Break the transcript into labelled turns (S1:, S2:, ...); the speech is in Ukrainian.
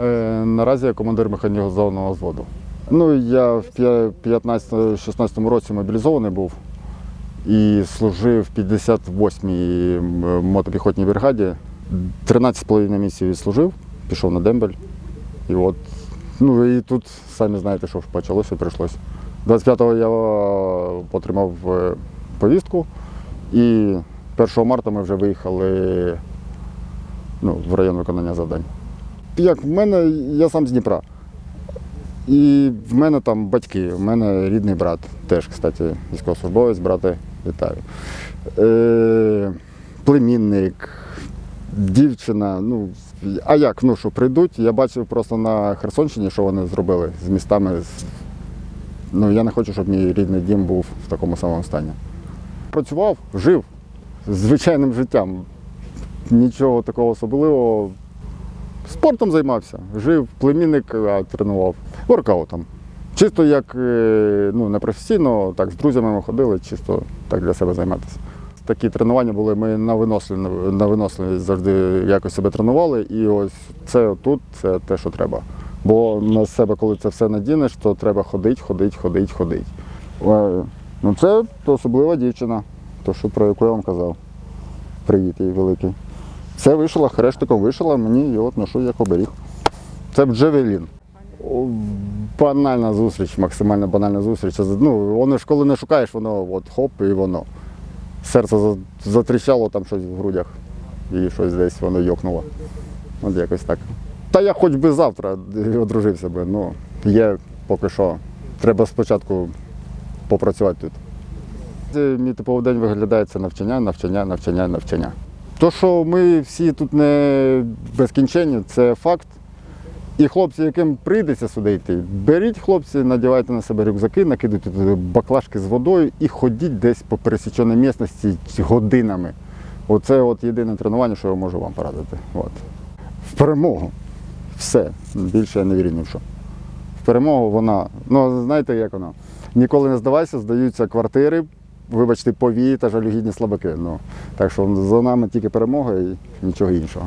S1: Е, наразі я командир механізованого взводу. Ну, я в п'я- 15-16 році мобілізований був і служив в 58-й мотопіхотній бригаді. 13,5 місяців відслужив, пішов на дембель. І от, ну і тут самі знаєте, що почалося, прийшлося. 25-го я е, отримав е, повістку, і 1 марта ми вже виїхали ну, в район виконання завдань. Як в мене, я сам з Дніпра. І в мене там батьки, в мене рідний брат, теж, кстати, військовослужбовець, брате, вітаю. Е, племінник, дівчина. Ну, а як, ну що прийдуть? Я бачив просто на Херсонщині, що вони зробили з містами. Ну, я не хочу, щоб мій рідний дім був в такому самому стані. Працював, жив звичайним життям. Нічого такого особливого. Спортом займався, жив, племінник тренував, воркаутом. Чисто як е, ну, не професійно, так з друзями ми ходили, чисто так для себе займатися. Такі тренування були, ми на виносливі, на виносливість завжди якось себе тренували, і ось це тут, це те, що треба. Бо на себе, коли це все надінеш, то треба ходити, ходити, ходити, ходити. Е, Ну, це особлива дівчина, то, що, про яку я вам казав. Привіт їй великий. Це вишила, хрештиком вишила, мені от ношу як оберіг. Це Джевелін. Банальна зустріч, максимально банальна зустріч. Ну, воно ж коли не шукаєш, воно от хоп і воно. Серце за- затріщало там щось в грудях і щось десь воно йокнуло. От якось так. Та я хоч би завтра одружився би, ну є поки що. Треба спочатку попрацювати тут. Мій типовий день виглядає це навчання, навчання, навчання, навчання. То, що ми всі тут не безкінченні, це факт. І хлопці, яким прийдеться сюди йти, беріть хлопці, надівайте на себе рюкзаки, накидайте туди баклажки з водою і ходіть десь по пересіченій місності годинами. Оце от єдине тренування, що я можу вам порадити. От. В перемогу. Все. Більше я не вірю ні в що. В перемогу вона, ну знаєте, як вона? Ніколи не здавайся, здаються квартири, вибачте, повії та жалюгідні слабаки. Ну, так що за нами тільки перемога і нічого іншого.